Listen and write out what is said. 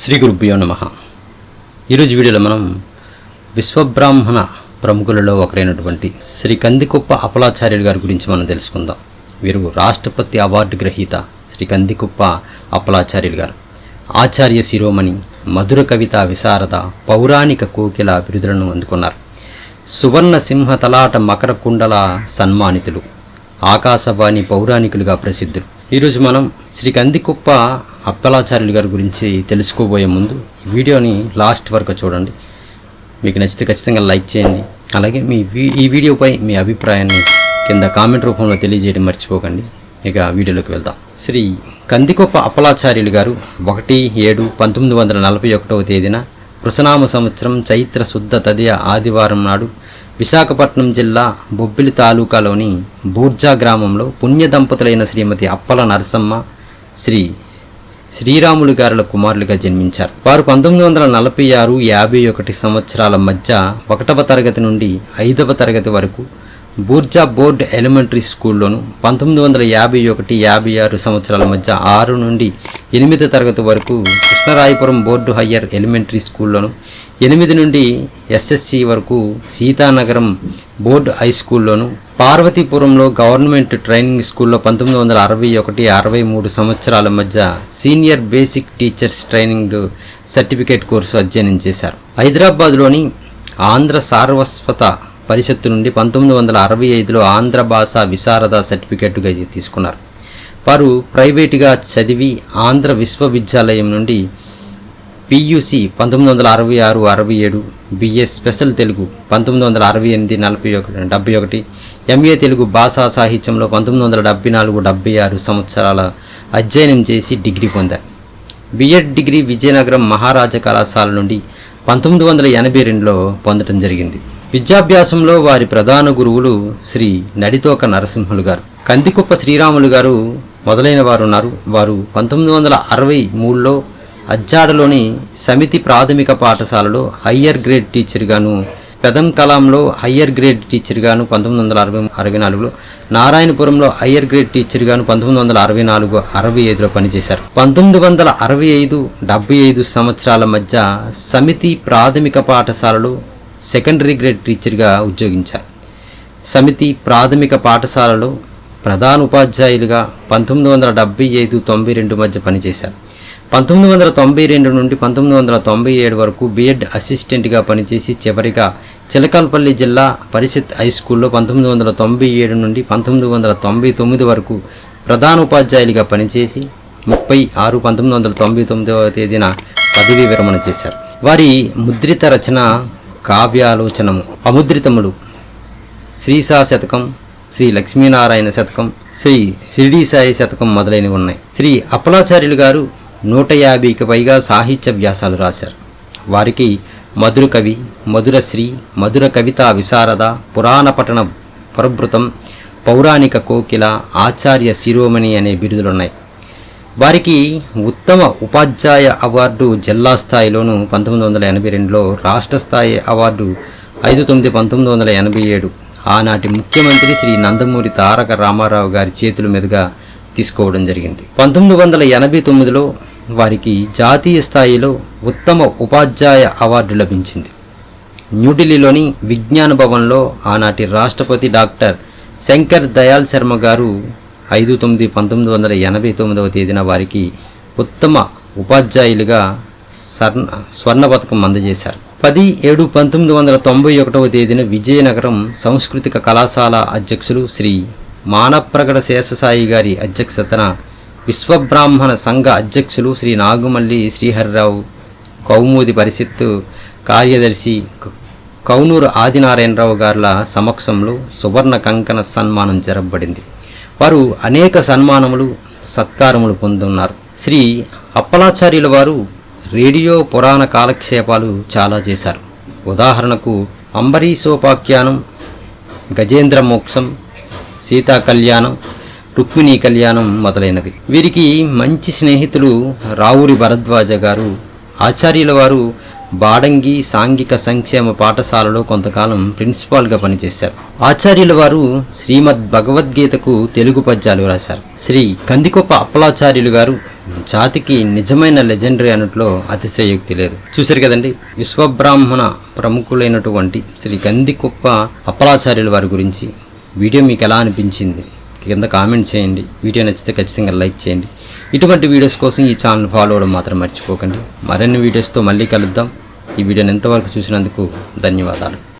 శ్రీ గురుభ్యో నమ. ఈరోజు వీడియోలో మనం విశ్వబ్రాహ్మణ ప్రముఖులలో ఒకరైనటువంటి శ్రీ కందికొప్ప అపలాచార్యులు గారి గురించి మనం తెలుసుకుందాం. వీరు రాష్ట్రపతి అవార్డు గ్రహీత శ్రీ కందికొప్ప అపలాచార్యులు గారు. ఆచార్య శిరోమణి మధుర కవిత విశారద పౌరాణిక కోకిల బిరుదులను అందుకున్నారు. సువర్ణ సింహ తలాట మకర కుండల సన్మానితులు ఆకాశవాణి పౌరాణికులుగా ప్రసిద్ధులు. ఈరోజు మనం శ్రీ కందికుప్ప అప్పలాచార్యులు గారి గురించి తెలుసుకోబోయే ముందు వీడియోని లాస్ట్ వరకు చూడండి. మీకు నచ్చితే ఖచ్చితంగా లైక్ చేయండి. అలాగే మీ వీ- ఈ వీడియోపై మీ అభిప్రాయాన్ని కింద కామెంట్ రూపంలో తెలియజేయడం మర్చిపోకండి. ఇక వీడియోలోకి వెళ్దాం. శ్రీ కందికొప్ప అప్పలాచార్యులు గారు ఒకటి ఏడు పంతొమ్మిది వందల నలభై ఒకటవ తేదీన కృషనామ సంవత్సరం చైత్ర శుద్ధ తదియ ఆదివారం నాడు విశాఖపట్నం జిల్లా బొబ్బిలి తాలూకాలోని బూర్జా గ్రామంలో పుణ్య దంపతులైన శ్రీమతి అప్పల నరసమ్మ శ్రీ శ్రీరాములు గారుల కుమారులుగా జన్మించారు. వారు పంతొమ్మిది వందల నలభై ఆరు యాభై ఒకటి సంవత్సరాల మధ్య ఒకటవ తరగతి నుండి ఐదవ తరగతి వరకు బూర్జా బోర్డ్ ఎలిమెంటరీ స్కూల్లోను పంతొమ్మిది వందల యాభై ఒకటి యాభై ఆరు సంవత్సరాల మధ్య ఆరు నుండి ఎనిమిది తరగతి వరకు కృష్ణరాయపురం బోర్డు హయ్యర్ ఎలిమెంటరీ స్కూల్లోను ఎనిమిది నుండి ఎస్ఎస్సి వరకు సీతానగరం బోర్డ్ హై స్కూల్లోను పార్వతీపురంలో గవర్నమెంట్ ట్రైనింగ్ స్కూల్లో పంతొమ్మిది వందల అరవై ఒకటి అరవై మూడు సంవత్సరాల మధ్య senior basic teachers training certificate course అధ్యయనం చేశారు. హైదరాబాద్లోని ఆంధ్ర సార్వస్వత పరిషత్తు నుండి పంతొమ్మిది వందల అరవై ఐదులో ఆంధ్ర భాష విశారద సర్టిఫికేట్గా తీసుకున్నారు. వారు ప్రైవేటుగా చదివి ఆంధ్ర విశ్వవిద్యాలయం నుండి పియూసి పంతొమ్మిది వందల అరవై ఆరు అరవై ఏడు బిఏ స్పెషల్ తెలుగు పంతొమ్మిది వందల అరవై ఎనిమిది నలభై ఒకటి డెబ్బై ఒకటి ఎంఏ తెలుగు భాషా సాహిత్యంలో పంతొమ్మిది వందల డెబ్బై నాలుగు డెబ్బై ఆరు సంవత్సరాల అధ్యయనం చేసి డిగ్రీ పొందారు. బిఎడ్ డిగ్రీ విజయనగరం మహారాజా కళాశాల నుండి పంతొమ్మిది వందల ఎనభై రెండులో పొందడం జరిగింది. విద్యాభ్యాసంలో వారి ప్రధాన గురువులు శ్రీ నడితోక నరసింహులు గారు. కందికుప్ప శ్రీరాములు గారు మొదలైన వారు ఉన్నారు. వారు పంతొమ్మిది వందల అరవై మూడులో అజ్జాడలోని సమితి ప్రాథమిక పాఠశాలలో హయ్యర్ గ్రేడ్ టీచర్గాను పెదం కలాంలో హయ్యర్ గ్రేడ్ టీచర్గాను పంతొమ్మిది వందల అరవై అరవై నాలుగులో నారాయణపురంలో హయ్యర్ గ్రేడ్ టీచర్గాను పంతొమ్మిది వందల అరవై నాలుగు అరవై ఐదులో పనిచేశారు. పంతొమ్మిది వందల అరవై ఐదు డెబ్బై ఐదు సంవత్సరాల మధ్య సమితి ప్రాథమిక పాఠశాలలో సెకండరీ గ్రేడ్ టీచర్గా ఉద్యోగించారు. సమితి ప్రాథమిక పాఠశాలలో ప్రధాన ఉపాధ్యాయులుగా పంతొమ్మిది వందల డెబ్బై ఐదు తొంభై రెండు మధ్య పనిచేశారు. పంతొమ్మిది వందల తొంభై రెండు నుండి పంతొమ్మిది వందల తొంభై ఏడు వరకు బిఎడ్ అసిస్టెంట్గా పనిచేసి చివరిగా చిలకలపల్లి జిల్లా పరిషత్ హై స్కూల్లో పంతొమ్మిది వందల తొంభై ఏడు నుండి పంతొమ్మిది వందల తొంభై తొమ్మిది వరకు ప్రధాన ఉపాధ్యాయులుగా పనిచేసి ముప్పై ఆరు పంతొమ్మిది వందల తొంభై తొమ్మిదవ తేదీన పదవీ విరమణ చేశారు. వారి ముద్రిత రచన కావ్యాలోచనము అముద్రితములు శ్రీసా శతకం శ్రీ లక్ష్మీనారాయణ శతకం శ్రీ షిరిడీ సాయి శతకం మొదలైనవి ఉన్నాయి. శ్రీ అప్పలాచార్యులు గారు నూట యాభైకి పైగా సాహిత్య వ్యాసాలు రాశారు. వారికి మధుర కవి మధురశ్రీ మధుర కవిత విశారద పురాణ పఠన పరభృతం పౌరాణిక కోకిల ఆచార్య శిరోమణి అనే బిరుదులున్నాయి వారికి ఉత్తమ ఉపాధ్యాయ అవార్డు జిల్లా స్థాయిలోను పంతొమ్మిది వందల ఎనభై రెండులో రాష్ట్ర స్థాయి అవార్డు ఐదు తొమ్మిది పంతొమ్మిది వందల ఎనభై ఏడు ఆనాటి ముఖ్యమంత్రి శ్రీ నందమూరి తారక రామారావు గారి చేతుల మీదుగా తీసుకోవడం జరిగింది. పంతొమ్మిది వందల ఎనభై తొమ్మిదిలో వారికి జాతీయ స్థాయిలో ఉత్తమ ఉపాధ్యాయ అవార్డు లభించింది. న్యూఢిల్లీలోని విజ్ఞాన భవన్లో ఆనాటి రాష్ట్రపతి డాక్టర్ శంకర్ దయాల్ శర్మ గారు ఐదు తొమ్మిది పంతొమ్మిది వందల ఎనభై తొమ్మిదవ తేదీన వారికి ఉత్తమ ఉపాధ్యాయులుగా స్వర్ణ స్వర్ణ పథకం అందజేశారు. పది ఏడు పంతొమ్మిది వందల తొంభై ఒకటవ తేదీన విజయనగరం సాంస్కృతిక కళాశాల అధ్యక్షులు శ్రీ మానప్రగడ శేషసాయి గారి అధ్యక్షతన విశ్వబ్రాహ్మణ సంఘ అధ్యక్షులు శ్రీ నాగుమల్లి శ్రీహరిరావు కౌముది పరిషత్తు కార్యదర్శి కౌనూరు ఆదినారాయణరావు గారుల సమక్షంలో సువర్ణ కంకణ సన్మానం జరపబడింది. వారు అనేక సన్మానములు సత్కారములు పొందున్నారు. శ్రీ అప్పలాచార్యుల వారు రేడియో పురాణ కాలక్షేపాలు చాలా చేశారు. ఉదాహరణకు అంబరీషోపాఖ్యానం గజేంద్ర మోక్షం సీతా కళ్యాణం రుక్మిణీ కళ్యాణం మొదలైనవి. వీరికి మంచి స్నేహితులు రావురి భరద్వాజ గారు ఆచార్యుల వారు బాడంగి సాంఘిక సంక్షేమ పాఠశాలలో కొంతకాలం ప్రిన్సిపాల్గా పనిచేశారు. ఆచార్యుల వారు శ్రీమద్ భగవద్గీతకు తెలుగు పద్యాలు రాశారు. శ్రీ కందికొప్ప అప్పలాచార్యులు గారు జాతికి నిజమైన లెజెండరీ అన్నట్లో అతిశయోక్తి లేదు. చూశారు కదండి విశ్వబ్రాహ్మణ ప్రముఖులైనటువంటి శ్రీ కందికొప్ప అప్పలాచార్యుల వారి గురించి వీడియో మీకు ఎలా అనిపించింది? కింద కామెంట్ చేయండి. వీడియో నచ్చితే ఖచ్చితంగా లైక్ చేయండి. ఇటువంటి వీడియోస్ కోసం ఈ ఛానల్ ఫాలో అవ్వడం మాత్రం మర్చిపోకండి. మరిన్ని వీడియోస్తో మళ్ళీ కలుద్దాం. ఈ వీడియోని ఎంతవరకు చూసినందుకు ధన్యవాదాలు.